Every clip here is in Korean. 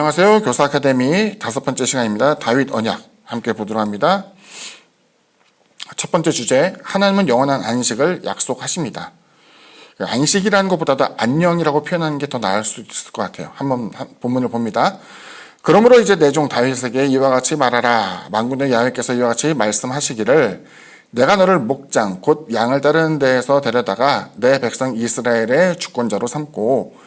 안녕하세요. 교사 아카데미 다섯 번째 시간입니다. 다윗 언약 함께 보도록 합니다. 첫 번째 주제, 하나님은 영원한 안식을 약속하십니다. 그 안식이라는 것보다도 안녕이라고 표현하는 게 더 나을 수 있을 것 같아요. 한번 한- 본문을 봅니다. 그러므로 이제 내 종 다윗에게 이와 같이 말하라. 만군의 야훼께서 이와 같이 말씀하시기를 내가 너를 목장 곧 양을 따르는 데에서 데려다가 내 백성 이스라엘의 주권자로 삼고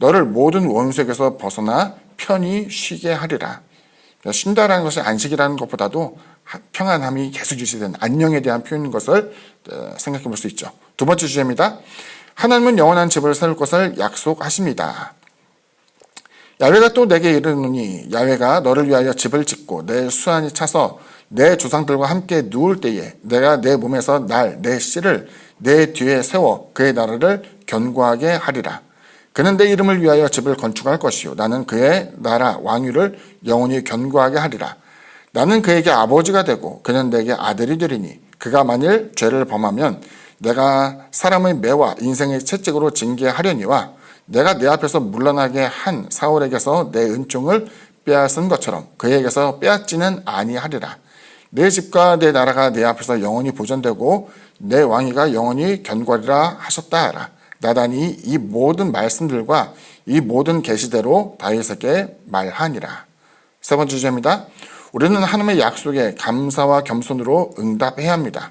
너를 모든 원수에게서 벗어나 편히 쉬게 하리라. 쉰다라는 것이 안식이라는 것보다도 하- 평안함이 계속 유지되는 안녕에 대한 표현인 것을 어, 생각해 볼 수 있죠. 두 번째 주제입니다. 하나님은 영원한 집을 세울 것을 약속하십니다. 야훼가 또 내게 이르노니 야훼가 너를 위하여 집을 짓고 내 수완이 차서 내 조상들과 함께 누울 때에 내가 내 몸에서 날 내 씨를 내 뒤에 세워 그의 나라를 견고하게 하리라. 그는 내 이름을 위하여 집을 건축할 것이요 나는 그의 나라 왕위를 영원히 견고하게 하리라. 나는 그에게 아버지가 되고 그는 내게 아들이 되리니 그가 만일 죄를 범하면 내가 사람의 매와 인생의 채찍으로 징계하려니와 내가 내 앞에서 물러나게 한 사울에게서 내 은총을 빼앗은 것처럼 그에게서 빼앗지는 아니하리라. 내 집과 내 나라가 내 앞에서 영원히 보존되고 내 왕위가 영원히 견고하리라 하셨다 하라. 나단이 이 모든 말씀들과 이 모든 계시대로 다윗에게 말하니라. 세 번째 주제입니다. 우리는 하나님의 약속에 감사와 겸손으로 응답해야 합니다.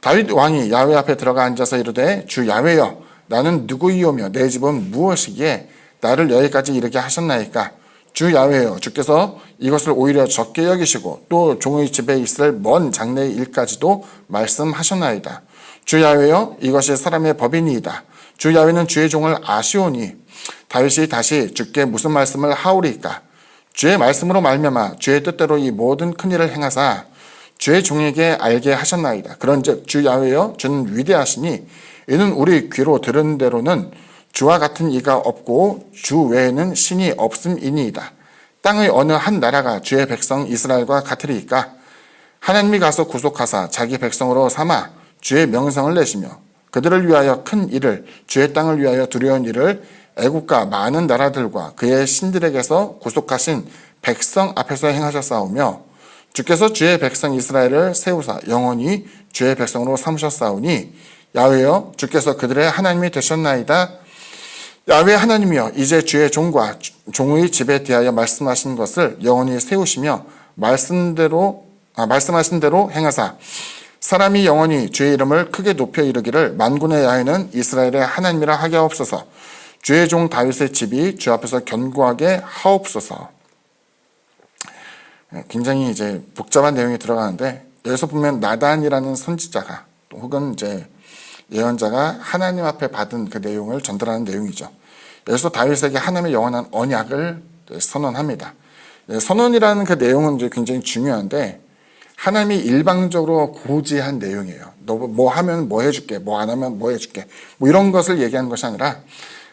다윗 왕이 야훼 앞에 들어가 앉아서 이르되 주 야훼여 나는 누구이오며 내 집은 무엇이기에 나를 여기까지 이르게 하셨나이까 주 야훼여 주께서 이것을 오히려 적게 여기시고 또 종의 집에 있을 먼 장래의 일까지도 말씀하셨나이다. 주 야훼여 이것이 사람의 법이니이다. 주 야훼는 주의 종을 아시오니 다윗이 다시 주께 무슨 말씀을 하오리까 주의 말씀으로 말미암아 주의 뜻대로 이 모든 큰 일을 행하사 주의 종에게 알게 하셨나이다. 그런즉 주 야훼여 주는 위대하시니 이는 우리 귀로 들은 대로는 주와 같은 이가 없고 주 외에는 신이 없음이니이다. 땅의 어느 한 나라가 주의 백성 이스라엘과 같으리이까 하나님이 가서 구속하사 자기 백성으로 삼아 주의 명성을 내시며 그들을 위하여 큰 일을 주의 땅을 위하여 두려운 일을 애국과 많은 나라들과 그의 신들에게서 구속하신 백성 앞에서 행하셨사오며 주께서 주의 백성 이스라엘을 세우사 영원히 주의 백성으로 삼으셨사오니 야훼여 주께서 그들의 하나님이 되셨나이다. 야훼 하나님이여 이제 주의 종과 종의 집에 대하여 말씀하신 것을 영원히 세우시며 말씀대로 아, 말씀하신 대로 행하사 사람이 영원히 주의 이름을 크게 높여 이르기를 만군의 야훼는 이스라엘의 하나님이라 하게 하옵소서 주의 종 다윗의 집이 주 앞에서 견고하게 하옵소서 굉장히 이제 복잡한 내용이 들어가는데 여기서 보면 나단이라는 선지자가 또 혹은 이제 예언자가 하나님 앞에 받은 그 내용을 전달하는 내용이죠. 여기서 다윗에게 하나님의 영원한 언약을 선언합니다. 네, 선언이라는 그 내용은 이제 굉장히 중요한데 하나님이 일방적으로 고지한 내용이에요. 너 뭐 하면 뭐 해줄게, 뭐 안 하면 뭐 해줄게, 뭐 이런 것을 얘기하는 것이 아니라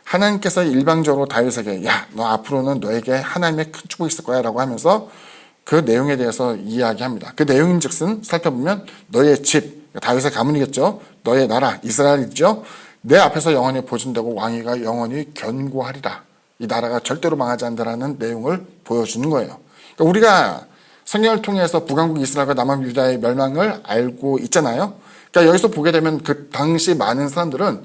하나님께서 일방적으로 다윗에게 야, 너 앞으로는 너에게 하나님의 큰 축복이 있을 거야라고 하면서 그 내용에 대해서 이야기합니다. 그 내용인즉슨 살펴보면 너의 집, 다윗의 가문이겠죠. 너의 나라 이스라엘이죠. 내 앞에서 영원히 보존되고 왕위가 영원히 견고하리라. 이 나라가 절대로 망하지 않는다라는 내용을 보여주는 거예요. 그러니까 우리가 성경을 통해서 북왕국 이스라엘과 남왕 유다의 멸망을 알고 있잖아요. 그러니까 여기서 보게 되면 그 당시 많은 사람들은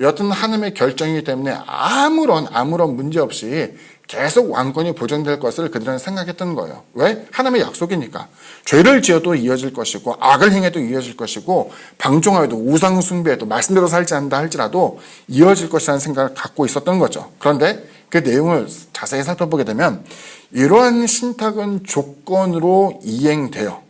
여튼 하나님의 결정이기 때문에 아무런 아무런 문제 없이 계속 왕권이 보존될 것을 그들은 생각했던 거예요. 왜? 하나님의 약속이니까. 죄를 지어도 이어질 것이고 악을 행해도 이어질 것이고 방종하여도 우상 숭배해도 말씀대로 살지 않는다 할지라도 이어질 것이라는 생각을 갖고 있었던 거죠. 그런데 그 내용을 자세히 살펴보게 되면 이러한 신탁은 조건으로 이행돼요.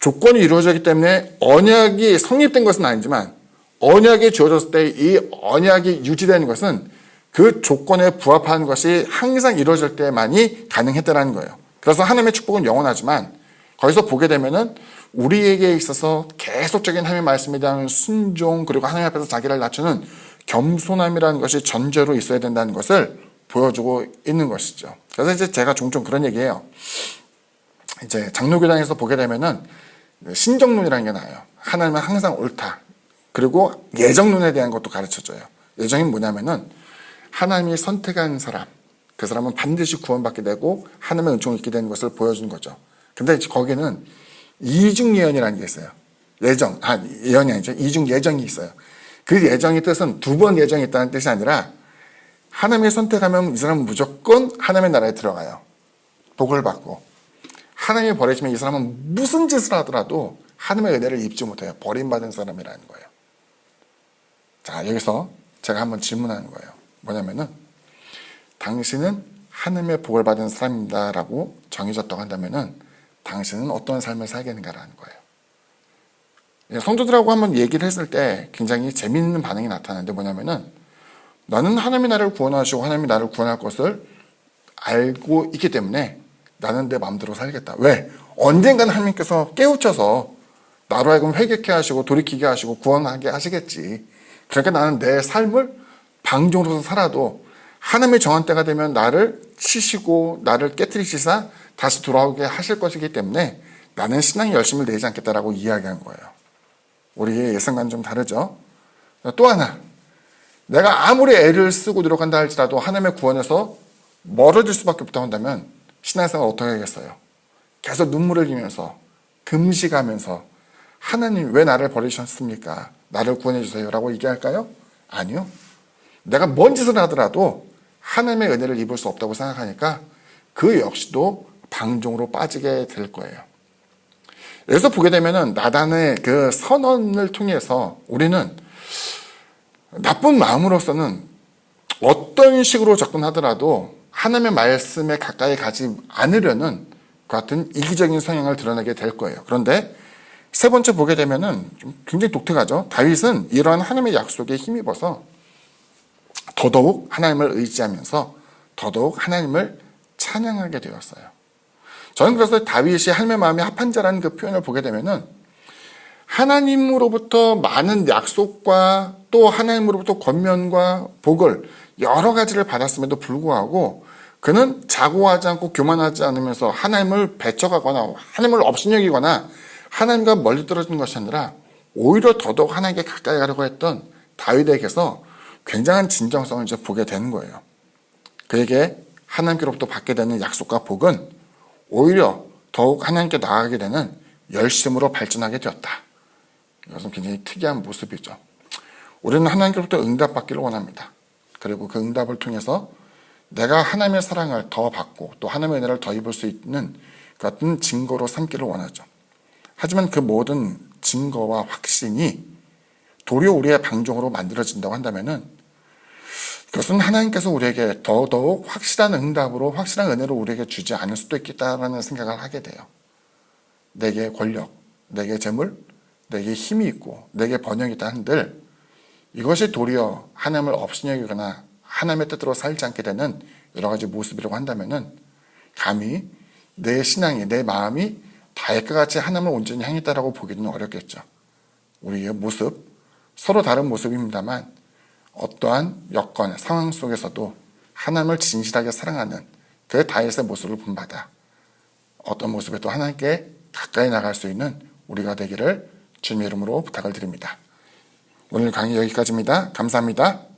조건이 이루어졌기 때문에 언약이 성립된 것은 아니지만 언약이 주어졌을 때 이 언약이 유지되는 것은 그 조건에 부합하는 것이 항상 이루어질 때만이 가능했다는 거예요. 그래서 하나님의 축복은 영원하지만 거기서 보게 되면은 우리에게 있어서 계속적인 하나님의 말씀에 대한 순종 그리고 하나님 앞에서 자기를 낮추는 겸손함이라는 것이 전제로 있어야 된다는 것을 보여주고 있는 것이죠. 그래서 이제 제가 종종 그런 얘기해요. 이제 장로교당에서 보게 되면은 신정론이라는 게 나와요. 하나님은 항상 옳다. 그리고 예정론에 대한 것도 가르쳐줘요. 예정이 뭐냐면은 하나님이 선택한 사람, 그 사람은 반드시 구원받게 되고 하나님의 은총을 입게 되는 것을 보여주는 거죠. 근데 이제 거기는 이중 예언이라는 게 있어요. 예정, 아, 예언이 아니죠. 이중 예정이 있어요. 그 예정의 뜻은 두 번 예정이 있다는 뜻이 아니라 하나님이 선택하면 이 사람은 무조건 하나님의 나라에 들어가요. 복을 받고. 하나님이 버리시면 이 사람은 무슨 짓을 하더라도 하나님의 은혜를 입지 못해요. 버림받은 사람이라는 거예요. 자, 여기서 제가 한번 질문하는 거예요. 뭐냐면은, 당신은 하나님의 복을 받은 사람입니다라고 정해졌다고 한다면은, 당신은 어떤 삶을 살겠는가라는 거예요. 예, 성도들하고 한번 얘기를 했을 때 굉장히 재미있는 반응이 나타나는데 뭐냐면은, 나는 하나님이 나를 구원하시고 하나님이 나를 구원할 것을 알고 있기 때문에 나는 내 마음대로 살겠다. 왜? 언젠가는 하나님께서 깨우쳐서 나로 하여금 회개케 하시고 돌이키게 하시고 구원하게 하시겠지. 그러니까 나는 내 삶을 방종으로서 살아도 하나님의 정한 때가 되면 나를 치시고 나를 깨뜨리시사 다시 돌아오게 하실 것이기 때문에 나는 신앙에 열심을 내지 않겠다라고 이야기한 거예요. 우리의 예상과는 좀 다르죠. 또 하나, 내가 아무리 애를 쓰고 노력한다 할지라도 하나님의 구원에서 멀어질 수밖에 없다고 한다면 신앙생활 어떻게 하겠어요? 계속 눈물을 흘리면서 금식하면서 하나님 왜 나를 버리셨습니까? 나를 구원해 주세요. 라고 얘기할까요? 아니요. 내가 뭔 짓을 하더라도 하나님의 은혜를 입을 수 없다고 생각하니까 그 역시도 방종으로 빠지게 될 거예요. 여기서 보게 되면은 나단의 그 선언을 통해서 우리는 나쁜 마음으로서는 어떤 식으로 접근하더라도 하나님의 말씀에 가까이 가지 않으려는 그 같은 이기적인 성향을 드러내게 될 거예요. 그런데 세 번째 보게 되면은 좀 굉장히 독특하죠. 다윗은 이러한 하나님의 약속에 힘입어서 더더욱 하나님을 의지하면서 더더욱 하나님을 찬양하게 되었어요. 저는 그래서 다윗이 하나님의 마음에 합한 자라는 그 표현을 보게 되면은 하나님으로부터 많은 약속과 또 하나님으로부터 권면과 복을 여러 가지를 받았음에도 불구하고 그는 자고하지 않고 교만하지 않으면서 하나님을 배척하거나 하나님을 업신여기거나 하나님과 멀리 떨어지는 것이 아니라 오히려 더더욱 하나님께 가까이 가려고 했던 다윗에게서 굉장한 진정성을 이제 보게 되는 거예요. 그에게 하나님께로부터 받게 되는 약속과 복은 오히려 더욱 하나님께 나아가게 되는 열심으로 발전하게 되었다. 이것은 굉장히 특이한 모습이죠. 우리는 하나님께로부터 응답받기를 원합니다. 그리고 그 응답을 통해서 내가 하나님의 사랑을 더 받고 또 하나님의 은혜를 더 입을 수 있는 그 같은 증거로 삼기를 원하죠. 하지만 그 모든 증거와 확신이 도리어 우리의 방종으로 만들어진다고 한다면은 그것은 하나님께서 우리에게 더더욱 확실한 응답으로 확실한 은혜로 우리에게 주지 않을 수도 있겠다라는 생각을 하게 돼요. 내게 권력, 내게 재물, 내게 힘이 있고 내게 번영이 있다 한들 이것이 도리어 하나님을 업신여기거나 하나님의 뜻대로 살지 않게 되는 여러 가지 모습이라고 한다면은 감히 내 신앙이 내 마음이 다윗과 같이 하나님을 온전히 향했다라고 보기는 어렵겠죠. 우리의 모습 서로 다른 모습입니다만 어떠한 여건 상황 속에서도 하나님을 진실하게 사랑하는 그 다윗의 모습을 본받아 어떤 모습에도 하나님께 가까이 나갈 수 있는 우리가 되기를 주님의 이름으로 부탁을 드립니다. 오늘 강의 여기까지입니다. 감사합니다.